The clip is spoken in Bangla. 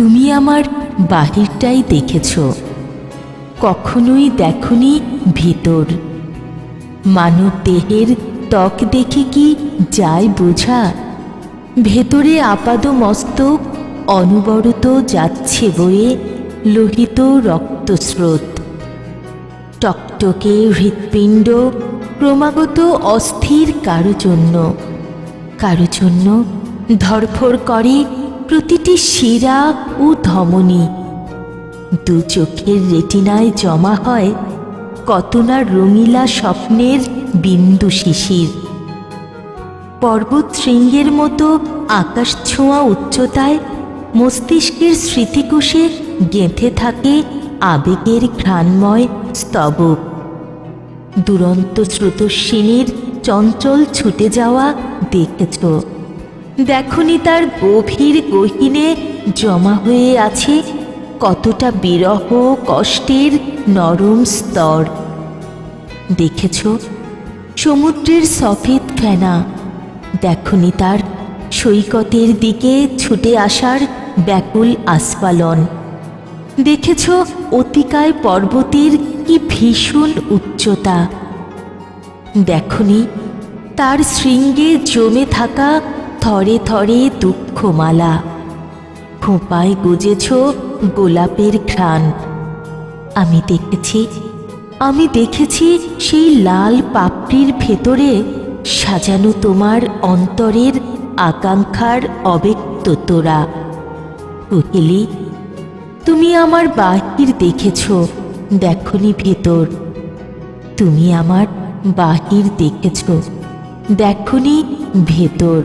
তুমি আমার বাহিরটাই দেখেছ। কখনোই দেখনি ভিতর। মানব দেহের ত্বক দেখে কি যায় বোঝা? ভেতরে আপাদ মস্তক অনবরত যাচ্ছে বয়ে লোহিত রক্তস্রোত। টকটকে হৃৎপিণ্ড ক্রমাগত অস্থির কারও জন্য কারও জন্য ধরফর করে প্রতিটি শিরা ও ধমনী। দু চোখের রেটিনায় জমা হয় কত না রঙিলা স্বপ্নের বিন্দু শিশির। পর্বত শৃঙ্গের মতো আকাশ ছোঁয়া উচ্চতায় মস্তিষ্কের স্মৃতিকোষে গেঁথে থাকে আবেগের ঘ্রাণময় স্তবক। দুরন্ত স্রোতস্বিনীর চঞ্চল ছুটে যাওয়া দেখেছ। দেখনি তার গভীর গহিনে জমা হয়ে আছে কতটা বিরহ কষ্টের নরম স্তর। দেখেছ? সমুদ্রের সফেদ ফেনা। দেখনি তার সৈকতের দিকে ছুটে আসার ব্যাকুল আস্ফালন। দেখেছ অতিকায় পর্বতের কি ভীষণ উচ্চতা। দেখনি তার শৃঙ্গে জমে থাকা থরে থরে দুঃখমালা। খোঁপায় গুজেছ গোলাপের ঘ্রাণ। আমি দেখেছি আমি দেখেছি সেই লাল পাপড়ির ভেতরে সাজানো তোমার অন্তরের আকাঙ্ক্ষার অব্যক্ত তোরা। কুহেলি তুমি আমার বাহির দেখেছ, দেখনি ভেতর। তুমি আমার বাহির দেখেছ, দেখনি ভেতর।